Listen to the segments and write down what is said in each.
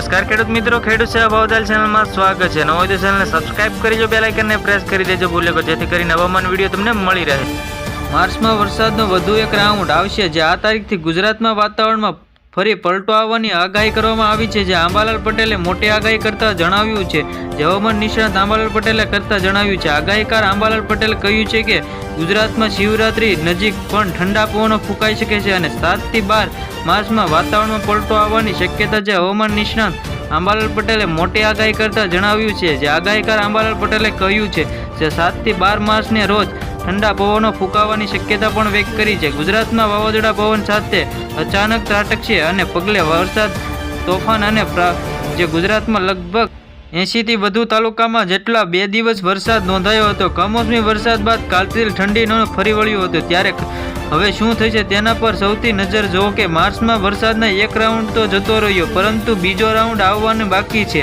નમસ્કાર ખેડૂત મિત્રો, ખેડૂત સેવા ભાવતાલ ચેનલમાં સ્વાગત છે. નવો તો ચેનલને સબસ્ક્રાઇબ કરીજો બે લાઇકનને પ્રેસ કરી દેજો ભૂલ્યો જેથી કરીને હવામાન વીડિયો તમને મળી રહે. માર્ચમાં વરસાદનો વધુ એક રાઉન્ડ આવશે, જે આ તારીખથી ગુજરાતમાં વાતાવરણમાં ફરી પલટો આવવાની આગાહી કરવામાં આવી છે, જે આંબાલાલ પટેલે મોટી આગાહી કરતા જણાવ્યું છે. જે હવામાન નિષ્ણાત આંબાલાલ પટેલે કરતા જણાવ્યું છે. આગાહીકાર આંબાલાલ પટેલે કહ્યું છે કે, ગુજરાતમાં શિવરાત્રી નજીક પણ ઠંડા પવનો ફૂંકાઈ શકે છે અને સાતથી બાર માર્ચમાં વાતાવરણમાં પલટો આવવાની શક્યતા છે. હવામાન નિષ્ણાત આંબાલાલ પટેલે મોટી આગાહી કરતા જણાવ્યું છે. જે આગાહીકાર આંબાલાલ પટેલે કહ્યું છે, જે સાતથી બાર માર્ચને રોજ ઠંડા પવનો ફૂંકાવાની શક્યતા પણ વ્યક્ત કરી છે. ગુજરાતમાં વાવાઝોડા પવન સાથે અચાનક ત્રાટકશે અને પગલે વરસાદ, તોફાન અને જે ગુજરાતમાં લગભગ એંશીથી વધુ તાલુકામાં જેટલા બે દિવસ વરસાદ નોંધાયો હતો. કમોસમી વરસાદ બાદ કાલથી ઠંડીનો ફરી વળ્યું હતું. ત્યારે હવે શું થશે તેના પર સૌથી નજર જુઓ કે માર્ચમાં વરસાદના એક રાઉન્ડ તો જતો રહ્યો, પરંતુ બીજો રાઉન્ડ આવવાનો બાકી છે.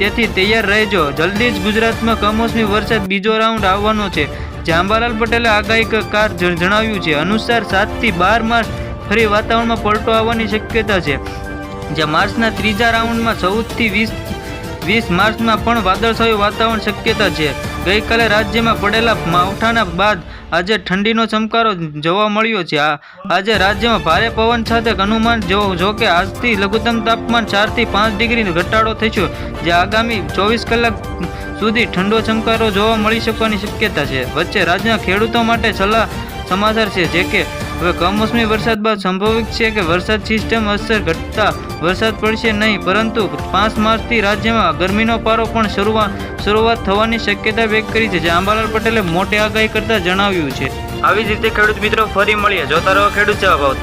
તેથી તૈયાર રહેજો. જલ્દી જ ગુજરાતમાં કમોસમી વરસાદ બીજો રાઉન્ડ આવવાનો છે. જાંબાલાલ પટેલે આગાહીકાર જ- જણાવ્યું છે. અનુસાર સાતથી બાર માર્ચ ફરી વાતાવરણમાં પલટો આવવાની શક્યતા છે. જ્યાં માર્ચના ત્રીજા રાઉન્ડમાં ચૌદથી વીસ વીસ માર્ચમાં પણ વાદળછાયું વાતાવરણ શક્યતા છે. ગઈકાલે રાજ્યમાં પડેલા માવઠાના બાદ આજે ઠંડીનો ચમકારો જોવા મળ્યો છે. આજે રાજ્યમાં ભારે પવન સાથે અનુમાન જો કે આજથી લઘુત્તમ તાપમાન ચારથી પાંચ ડિગ્રી ઘટાડો થયો જે આગામી ચોવીસ કલાક સુધી ઠંડો ચમકારો જોવા મળી શકવાની શક્યતા છે. વચ્ચે રાજ્યના ખેડૂતો માટે સલાહ સમાચાર છે, જે કે હવે કમોસમી વરસાદ બાદ સંભવિત છે કે વરસાદ સિસ્ટમ અસર ઘટતા વરસાદ પડશે નહીં, પરંતુ પાંચ માર્ચથી રાજ્યમાં ગરમીનો પારો પણ શરૂઆત શરૂઆત થવાની શક્યતા વ્યક્ત કરી છે, જે આંબાલાલ પટેલે મોટી આગાહી કરતા જણાવ્યું છે. આવી જ રીતે ખેડૂત મિત્રો, ફરી મળીએ. જોતા રહો ખેડૂત ભાવ